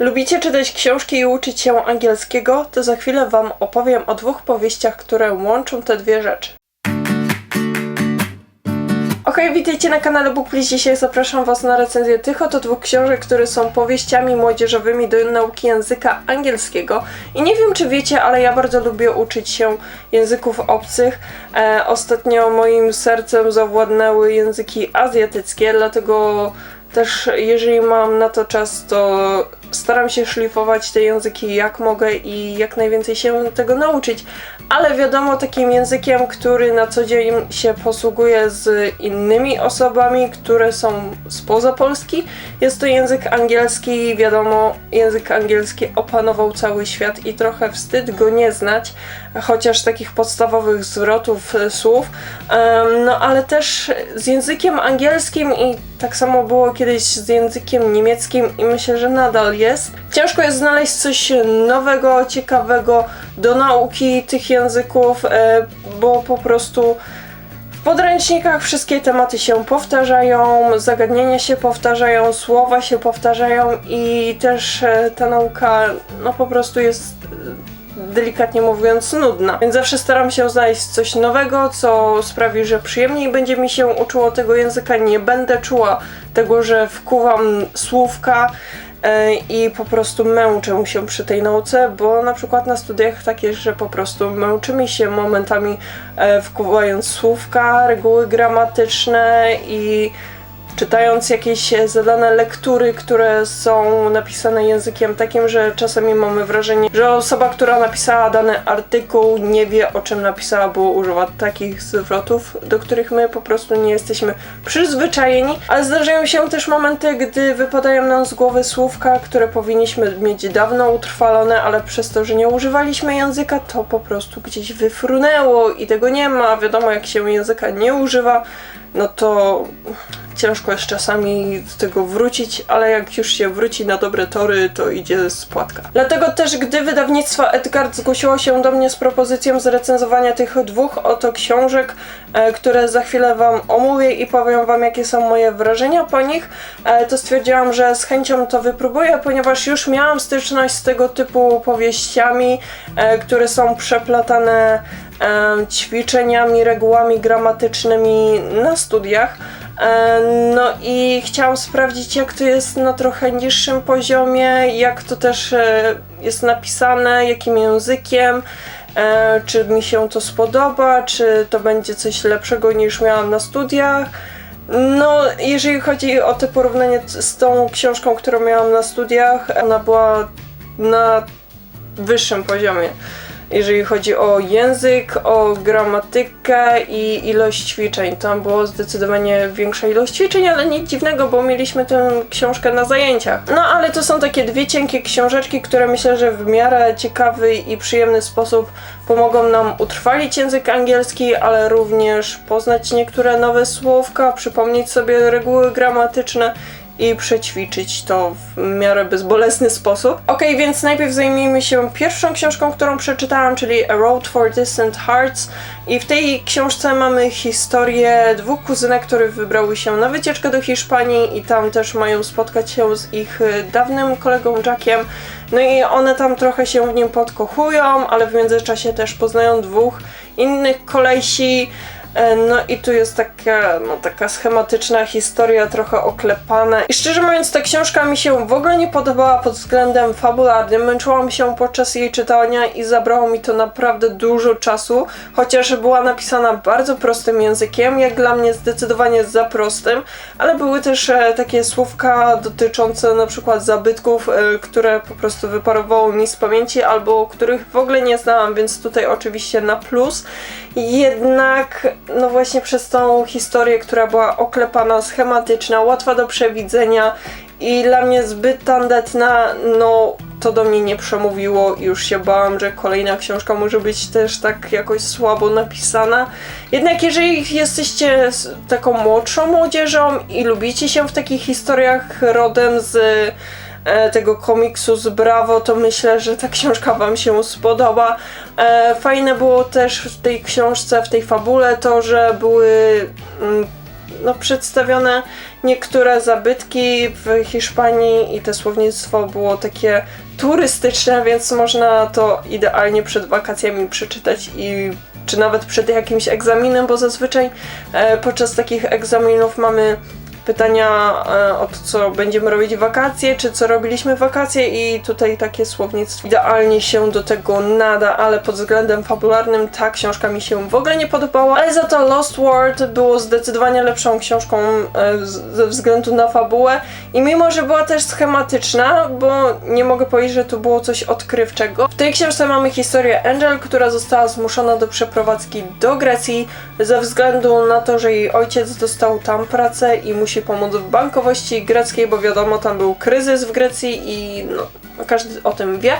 Lubicie czytać książki i uczyć się angielskiego? To za chwilę Wam opowiem o dwóch powieściach, które łączą te dwie rzeczy. Okej, witajcie na kanale Book Please. Dzisiaj zapraszam Was na recenzję tych oto dwóch książek, które są powieściami młodzieżowymi do nauki języka angielskiego. I nie wiem, czy wiecie, ale ja bardzo lubię uczyć się języków obcych. E, ostatnio moim sercem zawładnęły języki azjatyckie, dlatego też jeżeli mam na to czas, to staram się szlifować te języki jak mogę i jak najwięcej się tego nauczyć. Ale wiadomo, takim językiem, który na co dzień się posługuje z innymi osobami, które są spoza Polski, jest to język angielski. Wiadomo, język angielski opanował cały świat i trochę wstyd go nie znać, chociaż takich podstawowych zwrotów e, słów. No ale też z językiem angielskim i tak samo było kiedyś z językiem niemieckim i myślę, że nadal jest. Ciężko jest znaleźć coś nowego, ciekawego do nauki tych języków, e, bo po prostu w podręcznikach wszystkie tematy się powtarzają, zagadnienia się powtarzają, słowa się powtarzają i też e, ta nauka no po prostu jest delikatnie mówiąc nudna. Więc zawsze staram się znaleźć coś nowego, co sprawi, że przyjemniej będzie mi się uczyło tego języka. Nie będę czuła tego, że wkuwam słówka e, i po prostu męczę się przy tej nauce, bo na przykład na studiach tak jest, że po prostu męczy mi się momentami e, wkuwając słówka, reguły gramatyczne i czytając jakieś e, zadane lektury, które są napisane językiem takim, że czasami mamy wrażenie, że osoba, która napisała dany artykuł, nie wie o czym napisała, bo używa takich zwrotów, do których my po prostu nie jesteśmy przyzwyczajeni. Ale zdarzają się też momenty, gdy wypadają nam z głowy słówka, które powinniśmy mieć dawno utrwalone, ale przez to, że nie używaliśmy języka, to po prostu gdzieś wyfrunęło i tego nie ma. Wiadomo, jak się języka nie używa, no to ciężko jest czasami do tego wrócić, ale jak już się wróci na dobre tory, to idzie spłatka. Dlatego też, gdy wydawnictwo Edgard zgłosiło się do mnie z propozycją zrecenzowania tych dwóch oto książek, e, które za chwilę Wam omówię i powiem Wam, jakie są moje wrażenia po nich, e, to stwierdziłam, że z chęcią to wypróbuję, ponieważ już miałam styczność z tego typu powieściami, e, które są przeplatane ćwiczeniami, regułami gramatycznymi na studiach. E, No i chciałam sprawdzić, jak to jest na trochę niższym poziomie, jak to też e, jest napisane, jakim językiem, e, czy mi się to spodoba, czy to będzie coś lepszego niż miałam na studiach. No, jeżeli chodzi o te porównanie z tą książką, którą miałam na studiach, ona była na wyższym poziomie. Jeżeli chodzi o język, o gramatykę i ilość ćwiczeń, tam było zdecydowanie większa ilość ćwiczeń, ale nic dziwnego, bo mieliśmy tę książkę na zajęciach. No ale to są takie dwie cienkie książeczki, które myślę, że w miarę ciekawy i przyjemny sposób pomogą nam utrwalić język angielski, ale również poznać niektóre nowe słówka, przypomnieć sobie reguły gramatyczne i przećwiczyć to w miarę bezbolesny sposób. Ok, więc najpierw zajmijmy się pierwszą książką, którą przeczytałam, czyli A Road for Distant Hearts. I w tej książce mamy historię dwóch kuzynek, które wybrały się na wycieczkę do Hiszpanii i tam też mają spotkać się z ich y, dawnym kolegą Jackiem. No i one tam trochę się w nim podkochują, ale w międzyczasie też poznają dwóch innych kolesi. E, No i tu jest taka, no, taka schematyczna historia, trochę oklepana. I szczerze mówiąc, ta książka mi się w ogóle nie podobała pod względem fabularnym. Męczyłam się podczas jej czytania i zabrało mi to naprawdę dużo czasu, chociaż była napisana bardzo prostym językiem, jak dla mnie zdecydowanie za prostym, ale były też e, takie słówka dotyczące na przykład zabytków, e, które po prostu wyparowało mi z pamięci, albo których w ogóle nie znałam, więc tutaj oczywiście na plus. Jednak, no właśnie przez tą historię, która była oklepana, schematyczna, łatwa do przewidzenia i dla mnie zbyt tandetna, no to do mnie nie przemówiło już się bałam, że kolejna książka może być też tak jakoś słabo napisana. Jednak jeżeli jesteście taką młodszą młodzieżą i lubicie się w takich historiach rodem z tego komiksu z Bravo, to myślę, że ta książka Wam się spodoba. E, fajne było też w tej książce, w tej fabule to, że były mm, no, przedstawione niektóre zabytki w Hiszpanii i to słownictwo było takie turystyczne, więc można to idealnie przed wakacjami przeczytać i czy nawet przed jakimś egzaminem, bo zazwyczaj e, podczas takich egzaminów mamy pytania e, o to, co będziemy robić w wakacje, czy co robiliśmy w wakacje i tutaj takie słownictwo idealnie się do tego nada, ale pod względem fabularnym ta książka mi się w ogóle nie podobała, ale za to Lost World było zdecydowanie lepszą książką e, ze względu na fabułę i mimo, że była też schematyczna, bo nie mogę powiedzieć, że tu było coś odkrywczego. W tej książce mamy historię Angel, która została zmuszona do przeprowadzki do Grecji ze względu na to, że jej ojciec dostał tam pracę i musi pomóc w bankowości greckiej, bo wiadomo, tam był kryzys w Grecji i no, każdy o tym wie.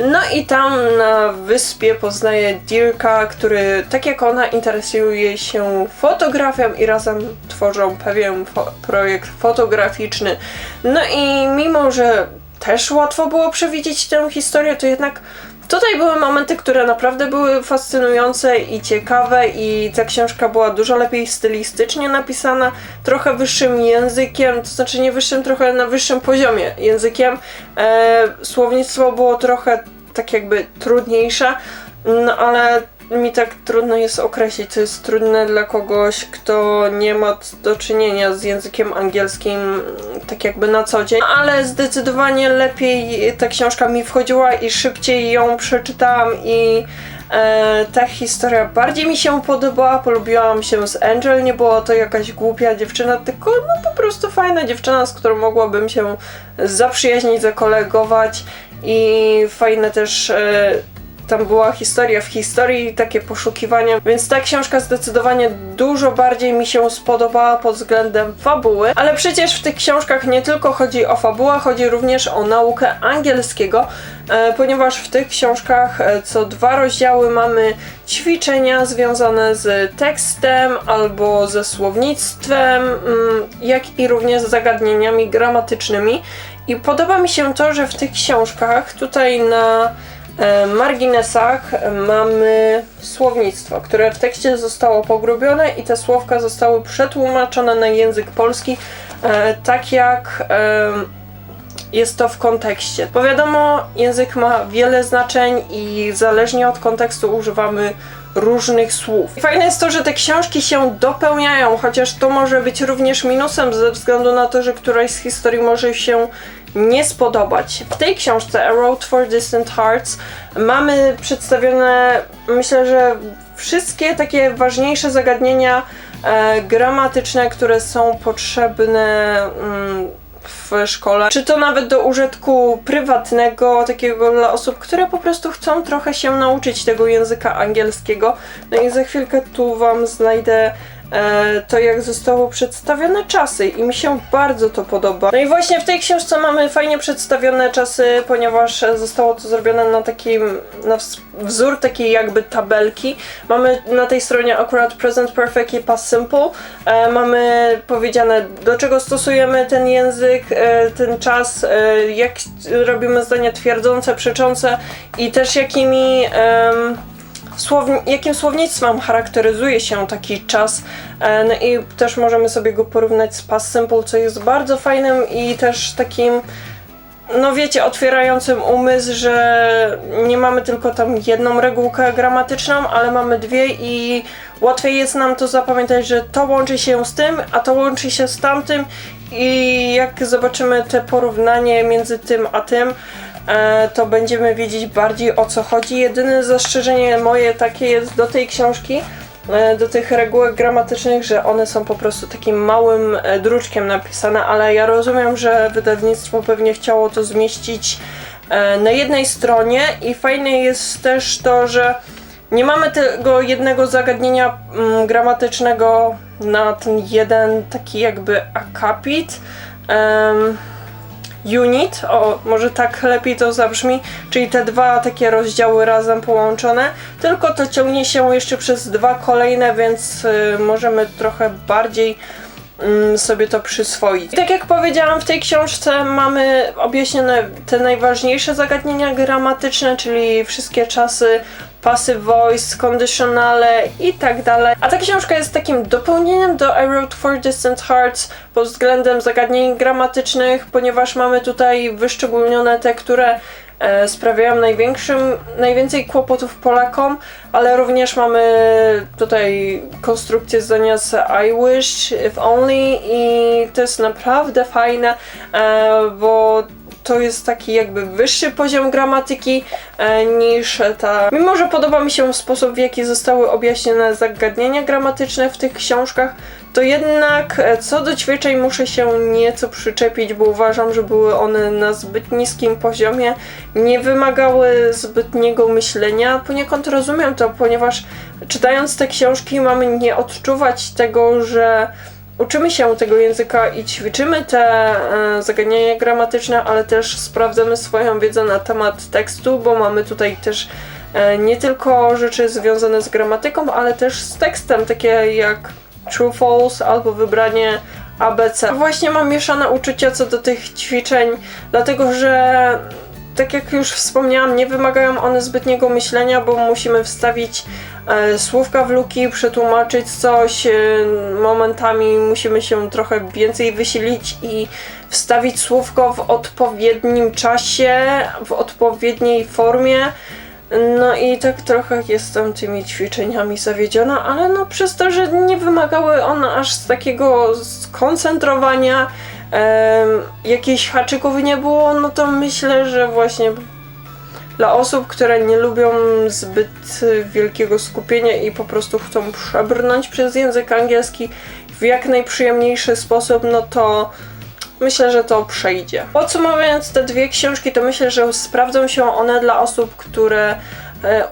No i tam na wyspie poznaje Dirka, który tak jak ona interesuje się fotografią i razem tworzą pewien fo- projekt fotograficzny. No i mimo, że też łatwo było przewidzieć tę historię, to jednak Tutaj były momenty, które naprawdę były fascynujące i ciekawe, i ta książka była dużo lepiej stylistycznie napisana, trochę wyższym językiem, to znaczy nie wyższym, trochę na wyższym poziomie językiem. E, słownictwo było trochę tak jakby trudniejsze, no ale mi tak trudno jest określić, co jest trudne dla kogoś, kto nie ma do czynienia z językiem angielskim tak jakby na co dzień, ale zdecydowanie lepiej ta książka mi wchodziła i szybciej ją przeczytałam i e, ta historia bardziej mi się podobała, polubiłam się z Angel, nie była to jakaś głupia dziewczyna, tylko no po prostu fajna dziewczyna, z którą mogłabym się zaprzyjaźnić, zakolegować i fajne też e, tam była historia w historii, takie poszukiwania, więc ta książka zdecydowanie dużo bardziej mi się spodobała pod względem fabuły, ale przecież w tych książkach nie tylko chodzi o fabułę, chodzi również o naukę angielskiego, e, ponieważ w tych książkach e, co dwa rozdziały mamy ćwiczenia związane z tekstem albo ze słownictwem, mm, jak i również z zagadnieniami gramatycznymi. I podoba mi się to, że w tych książkach tutaj na marginesach mamy słownictwo, które w tekście zostało pogrubione i te słówka zostały przetłumaczone na język polski, e, tak jak e, jest to w kontekście. Bo wiadomo, język ma wiele znaczeń i zależnie od kontekstu używamy różnych słów. Fajne jest to, że te książki się dopełniają, chociaż to może być również minusem ze względu na to, że któraś z historii może się nie spodobać. W tej książce A Road for Distant Hearts mamy przedstawione, myślę, że wszystkie takie ważniejsze zagadnienia e, gramatyczne, które są potrzebne mm, szkole, czy to nawet do użytku prywatnego, takiego dla osób, które po prostu chcą trochę się nauczyć tego języka angielskiego. No i za chwilkę tu Wam znajdę to, jak zostało przedstawione czasy i mi się bardzo to podoba. No i właśnie w tej książce mamy fajnie przedstawione czasy, ponieważ zostało to zrobione na takim, na wzór takiej jakby tabelki. Mamy na tej stronie akurat present perfect i past simple. E, mamy powiedziane, do czego stosujemy ten język, e, ten czas, e, jak robimy zdania twierdzące, przeczące i też jakimi jakim słownictwem charakteryzuje się taki czas. E, No i też możemy sobie go porównać z past simple, co jest bardzo fajnym i też takim no wiecie, otwierającym umysł, że nie mamy tylko tam jedną regułkę gramatyczną, ale mamy dwie i łatwiej jest nam to zapamiętać, że to łączy się z tym, a to łączy się z tamtym i jak zobaczymy te porównanie między tym a tym, to będziemy wiedzieć bardziej o co chodzi. Jedyne zastrzeżenie moje takie jest do tej książki, e, do tych regułek gramatycznych, że one są po prostu takim małym e, druczkiem napisane, ale ja rozumiem, że wydawnictwo pewnie chciało to zmieścić e, na jednej stronie i fajne jest też to, że nie mamy tego jednego zagadnienia mm, gramatycznego na ten jeden taki jakby akapit. Em, unit, o może tak lepiej to zabrzmi, czyli te dwa takie rozdziały razem połączone, tylko to ciągnie się jeszcze przez dwa kolejne, więc y, możemy trochę bardziej mm, sobie to przyswoić. I tak jak powiedziałam, w tej książce mamy objaśnione te najważniejsze zagadnienia gramatyczne, czyli wszystkie czasy passive voice, conditionale i tak dalej. A ta książka jest takim dopełnieniem do I Wrote for Distant Hearts pod względem zagadnień gramatycznych, ponieważ mamy tutaj wyszczególnione te, które e, sprawiają największym, najwięcej kłopotów Polakom, ale również mamy tutaj konstrukcję zdania z I wish, if only i to jest naprawdę fajne, e, bo to jest taki jakby wyższy poziom gramatyki e, niż ta. Mimo, że podoba mi się sposób, w jaki zostały objaśnione zagadnienia gramatyczne w tych książkach, to jednak e, co do ćwiczeń muszę się nieco przyczepić, bo uważam, że były one na zbyt niskim poziomie, nie wymagały zbytniego myślenia. Poniekąd rozumiem to, ponieważ czytając te książki mamy nie odczuwać tego, że uczymy się tego języka i ćwiczymy te e, zagadnienia gramatyczne, ale też sprawdzamy swoją wiedzę na temat tekstu, bo mamy tutaj też e, nie tylko rzeczy związane z gramatyką, ale też z tekstem, takie jak true, false albo wybranie ABC. Właśnie mam mieszane uczucia co do tych ćwiczeń, dlatego że tak jak już wspomniałam, nie wymagają one zbytniego myślenia, bo musimy wstawić słówka w luki, przetłumaczyć coś, e, momentami musimy się trochę więcej wysilić i wstawić słówko w odpowiednim czasie, w odpowiedniej formie. No i tak trochę jestem tymi ćwiczeniami zawiedziona, ale no przez to, że nie wymagały one aż z takiego skoncentrowania, em, jakichś haczyków nie było, no to myślę, że właśnie dla osób, które nie lubią zbyt wielkiego skupienia i po prostu chcą przebrnąć przez język angielski w jak najprzyjemniejszy sposób, no to myślę, że to przejdzie. Podsumowując te dwie książki, to myślę, że sprawdzą się one dla osób, które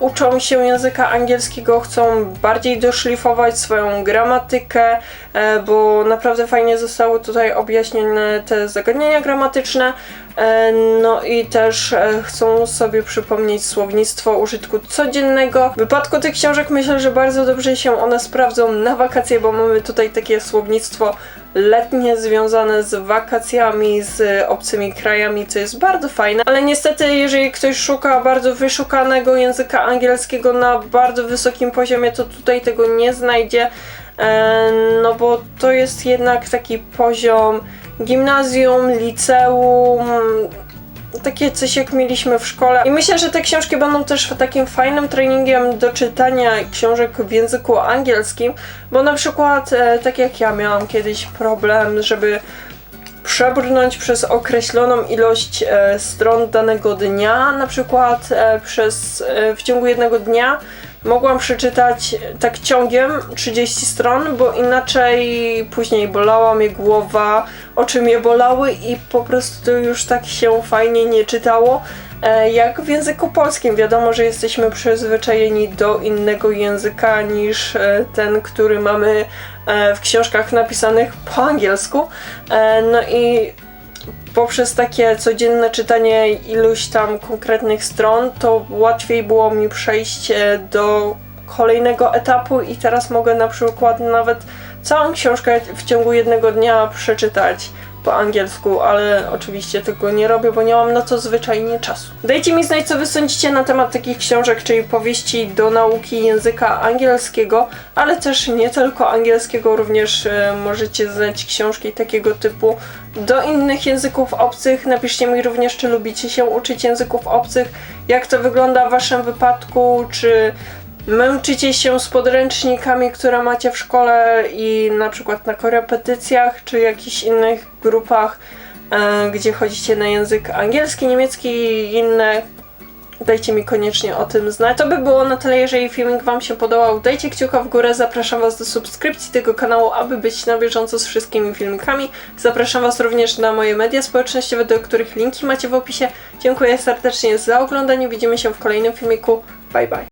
uczą się języka angielskiego, chcą bardziej doszlifować swoją gramatykę, e, bo naprawdę fajnie zostały tutaj objaśnione te zagadnienia gramatyczne. E, No i też e, chcą sobie przypomnieć słownictwo użytku codziennego. W wypadku tych książek myślę, że bardzo dobrze się one sprawdzą na wakacje, bo mamy tutaj takie słownictwo letnie związane z wakacjami, z obcymi krajami, co jest bardzo fajne. Ale niestety, jeżeli ktoś szuka bardzo wyszukanego języka angielskiego na bardzo wysokim poziomie, to tutaj tego nie znajdzie. E, No bo to jest jednak taki poziom gimnazjum, liceum, takie coś jak mieliśmy w szkole. I myślę, że te książki będą też takim fajnym treningiem do czytania książek w języku angielskim, bo na przykład e, tak jak ja miałam kiedyś problem, żeby przebrnąć przez określoną ilość e, stron danego dnia, na przykład e, przez w ciągu jednego dnia mogłam przeczytać tak ciągiem 30 stron, bo inaczej później bolała mnie głowa, oczy mnie bolały i po prostu już tak się fajnie nie czytało. E, Jak w języku polskim wiadomo, że jesteśmy przyzwyczajeni do innego języka niż e, ten, który mamy e, w książkach napisanych po angielsku. No i poprzez takie codzienne czytanie iluś tam konkretnych stron, to łatwiej było mi przejść e, do kolejnego etapu i teraz mogę na przykład nawet całą książkę w ciągu jednego dnia przeczytać po angielsku, ale oczywiście tego nie robię, bo nie mam na to zwyczajnie czasu. Dajcie mi znać, co wy sądzicie na temat takich książek, czyli powieści do nauki języka angielskiego, ale też nie tylko angielskiego, również e, możecie znać książki takiego typu do innych języków obcych. Napiszcie mi również, czy lubicie się uczyć języków obcych, jak to wygląda w waszym wypadku, czy Męczycie się z podręcznikami, które macie w szkole i na przykład na korepetycjach czy jakichś innych grupach, e, gdzie chodzicie na język angielski, niemiecki i inne. Dajcie mi koniecznie o tym znać. To by było na tyle, jeżeli filmik Wam się podobał. Dajcie kciuka w górę, zapraszam Was do subskrypcji tego kanału, aby być na bieżąco z wszystkimi filmikami. Zapraszam Was również na moje media społecznościowe, do których linki macie w opisie. Dziękuję serdecznie za oglądanie, widzimy się w kolejnym filmiku. Bye bye.